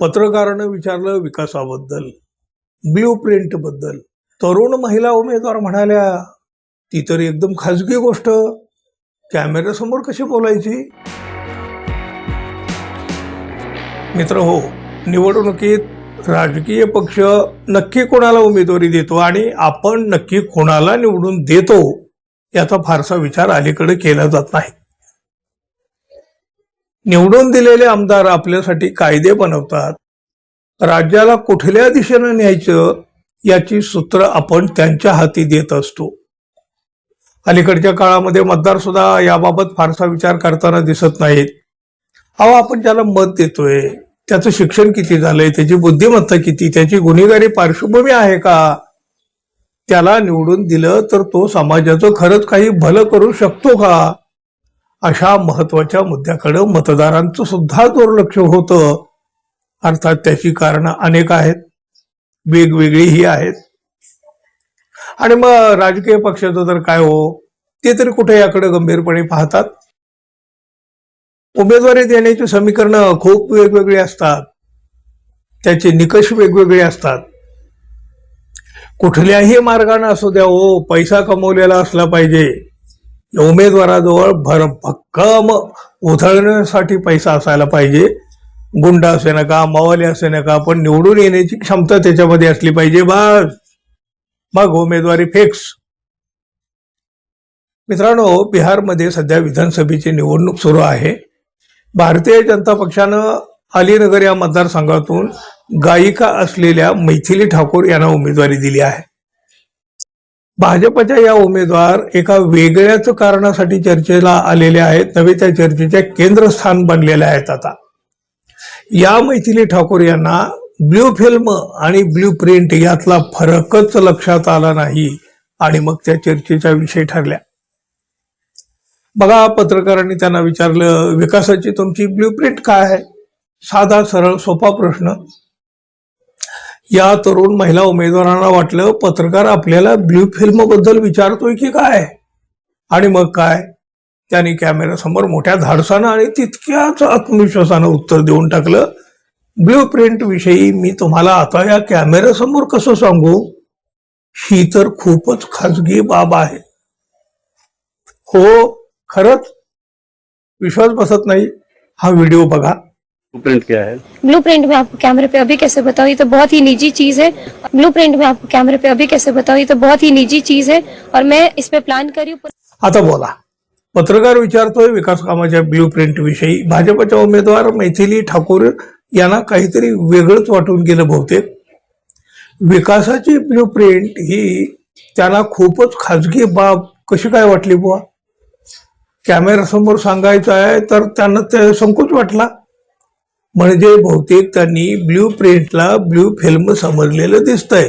पत्रकारानं विचारलं विकासाबद्दल ब्ल्यू प्रिंटबद्दल तरुण महिला उमेदवार म्हणाल्या ती तर एकदम खाजगी गोष्ट. कॅमेऱ्यासमोर कशी बोलायची? मित्र हो निवडणुकीत राजकीय पक्ष नक्की कोणाला उमेदवारी देतो आणि आपण नक्की कोणाला निवडून देतो याचा फारसा विचार अलीकडे केला जात नाही. निवडून दिलेले आमदार आपल्यासाठी कायदे बनवतात. राज्याला कुठल्या दिशेनं न्यायचं याची सूत्र आपण त्यांच्या हाती देत असतो. अलीकडच्या काळामध्ये मतदार सुद्धा याबाबत फारसा विचार करताना दिसत नाहीत. अहो आपण ज्याला मत देतोय त्याचं शिक्षण किती झालंय त्याची बुद्धिमत्ता किती त्याची गुन्हेगारी पार्श्वभूमी आहे का? त्याला निवडून दिलं तर तो समाजाचं खरंच काही भलं करू शकतो का? अशा महत्त्वाच्या मुद्द्याकडे मतदारांचं सुद्धा दुर्लक्ष होतं. अर्थात त्याची कारणं अनेक आहेत. वेगवेगळीही आहेत. आणि मग राजकीय पक्षाचं तर काय हो? ते तरी कुठे याकडे गंभीरपणे पाहतात? उमेदवारी देण्याची समीकरणं खूप वेगवेगळी असतात. त्याचे निकष वेगवेगळे असतात. कुठल्याही मार्गाने असू द्या हो पैसा कमवलेला असला पाहिजे. उमेदवाराजवळ भर भक्कम उधळण्यासाठी पैसा असायला पाहिजे. गुंड असे नका मवाली असे नका पण निवडून येण्याची क्षमता त्याच्यामध्ये असली पाहिजे बस. मग उमेदवारी फिक्स मित्रांनो बिहारमध्ये सध्या विधानसभेची निवडणूक सुरू आहे. भारतीय जनता पक्षानं अलीनगर या मतदारसंघातून गायिका असलेल्या मैथिली ठाकूर यांना उमेदवारी दिली आहे. भाजपच्या या उमेदवार एका वेगळ्याच कारणासाठी चर्चेला आलेल्या आहेत. नव्हे त्या चर्चेच्या केंद्रस्थान बनलेल्या आहेत आता. या मैथिली ठाकूर यांना ब्ल्यू फिल्म आणि ब्ल्यू प्रिंट यातला फरकच लक्षात आला नाही आणि मग त्या चर्चेचा विषय ठरल्या. बघा पत्रकारांनी त्यांना विचारलं विकासाची तुमची ब्ल्यू प्रिंट काय आहे? साधा सरळ सोपा प्रश्न या तरुण महिला उमेदवारांना वाटलं पत्रकार आपल्याला ब्ल्यू फिल्मबद्दल विचारतोय की काय? आणि मग काय? त्यांनी कॅमेऱ्यासमोर मोठ्या धाडसानं आणि तितक्याच आत्मविश्वासानं उत्तर देऊन टाकलं ब्ल्यू प्रिंट विषयी मी तुम्हाला आता या कॅमेऱ्यासमोर कसं सांगू? ही तर खूपच खाजगी बाब आहे. हो खरंच? विश्वास बसत नाही? हा व्हिडिओ बघा. प्रिंट क्या है? ब्लू प्रिंट में आपको कैमरे पे अभी कैसे बताओ? ये तो बहुत ही निजी चीज है। ब्लू प्रिंट में आपको कैमरे पे अभी कैसे बताओ? ये तो बहुत ही निजी चीज है और मैं इस पे प्लान कर रही हूँ। आता बोला। पत्रकार विचारतोय विकास कामाच्या ब्ल्यू प्रिंट विषयी. भाजपच्या उमेदवार मैथिली ठाकूर यांना काहीतरी वेगळंच वाटून गेलं बहुतेक. विकासाची ब्ल्यू प्रिंट ही त्यांना खूपच खाजगी बाब कशी काय वाटली बुवा? कॅमेरासमोर सांगायचं आहे तर त्यांना ते संकोच वाटला. म्हणजे बहुतेक त्यांनी ब्ल्यू प्रिंटला ब्ल्यू फिल्म समजलेलं दिसतंय.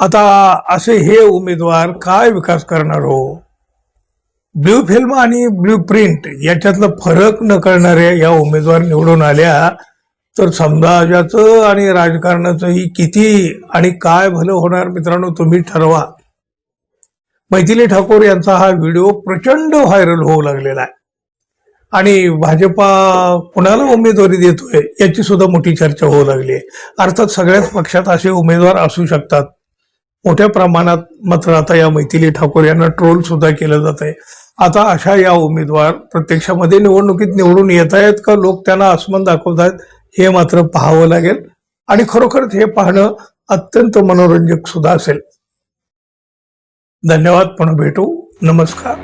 आता असे हे उमेदवार काय विकास करणार हो? ब्ल्यू फिल्म आणि ब्ल्यू प्रिंट याच्यातला फरक न करणाऱ्या या उमेदवार निवडून आल्या तर समाजाचं आणि राजकारणाचंही किती आणि काय भलं होणार मित्रांनो तुम्ही ठरवा. मैथिली ठाकूर यांचा हा व्हिडिओ प्रचंड व्हायरल होऊ लागलेला आहे. आणि भाजपा कुणाला उमेदवारी देतोय याची सुद्धा मोठी चर्चा होऊ लागली आहे. अर्थात सगळ्याच पक्षात असे उमेदवार असू शकतात. मोठ्या प्रमाणात मात्र आता या मैथिली ठाकूर यांना ट्रोल सुद्धा केलं जात आहे. आता अशा या उमेदवार प्रत्यक्षामध्ये निवडणुकीत निवडून येत आहेत का? लोक त्यांना आसमान दाखवत आहेत हे मात्र पाहावं लागेल. आणि खरोखरच हे पाहणं अत्यंत मनोरंजक सुद्धा असेल. धन्यवाद पुन्हा भेटू. नमस्कार.